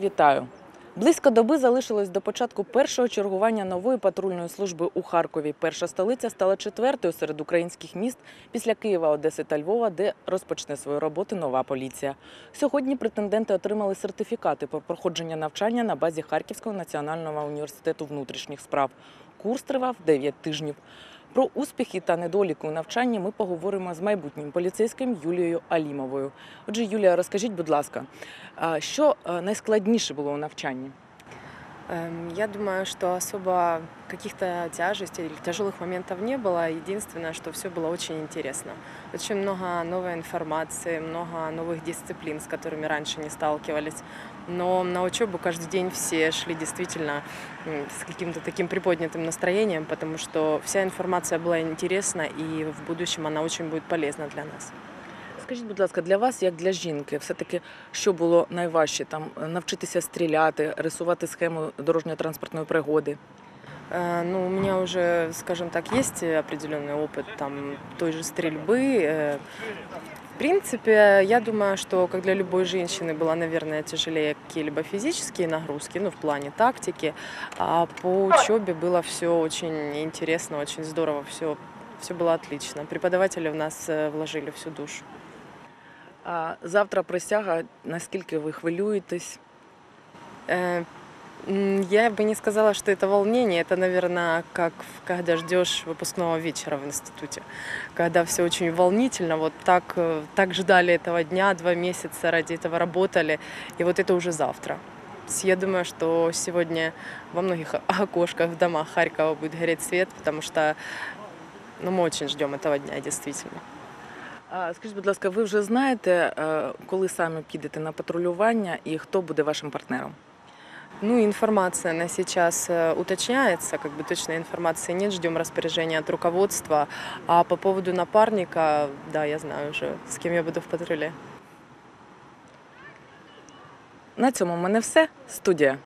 Вітаю! Близько доби залишилось до початку першого чергування нової патрульної служби у Харкові. Перша столиця стала четвертою серед українських міст після Києва, Одеси та Львова, де розпочне свою роботу нова поліція. Сьогодні претенденти отримали сертифікати про проходження навчання на базі Харківського національного університету внутрішніх справ. Курс тривав 9 тижнів. Про успіхи та недоліки у навчанні ми поговоримо з майбутнім поліцейським Юлією Алімовою. Отже, Юлія, розкажіть, будь ласка, а що е, найскладніше було у навчанні? Эм, Я думаю, что особо каких-то тяжестей или тяжелых моментов не было. Единственное, что все было очень интересно. Очень много новой информации, много новых дисциплин, с которыми раньше не сталкивались. Но на учебу каждый день все шли действительно с каким-то таким приподнятым настроением, потому что вся информация была интересна, и в будущем она очень будет полезна для нас. Скажіть, будь ласка, для вас, як для жінки, все-таки що було найважче? Там е, навчитися стріляти, рисувати схему дорожньо-транспортної пригоди? Э, Ну, у меня уже, скажем так, есть определенный опыт там той же стрельбы. Э, В принципе, я думаю, что как для любой женщины было, наверное, тяжелее какие-либо физические нагрузки, ну, в плане тактики. А по учебе было все очень интересно, очень здорово, все, все было отлично. Преподаватели в нас э, вложили всю душу. А завтра присяга, наскільки ви хвилюєтесь? Я бы не сказала, что это волнение. Это, наверное, как когда ждешь выпускного вечера в институте. Когда все очень волнительно. Вот так, так ждали этого дня, два месяца ради этого работали. И вот это уже завтра. Я думаю, что сегодня во многих окошках в домах Харькова будет гореть свет, потому что ну, мы очень ждем этого дня, действительно. Скажіть, будь ласка, ви вже знаєте, е, коли саме підете на патрулювання і хто буде вашим партнером? Ну, информация на сейчас э, уточняется, как бы точной информации нет, ждем распоряжения от руководства. А по поводу напарника, да, я знаю уже, с кем я буду в патруле. На цьому в мене все. Студія.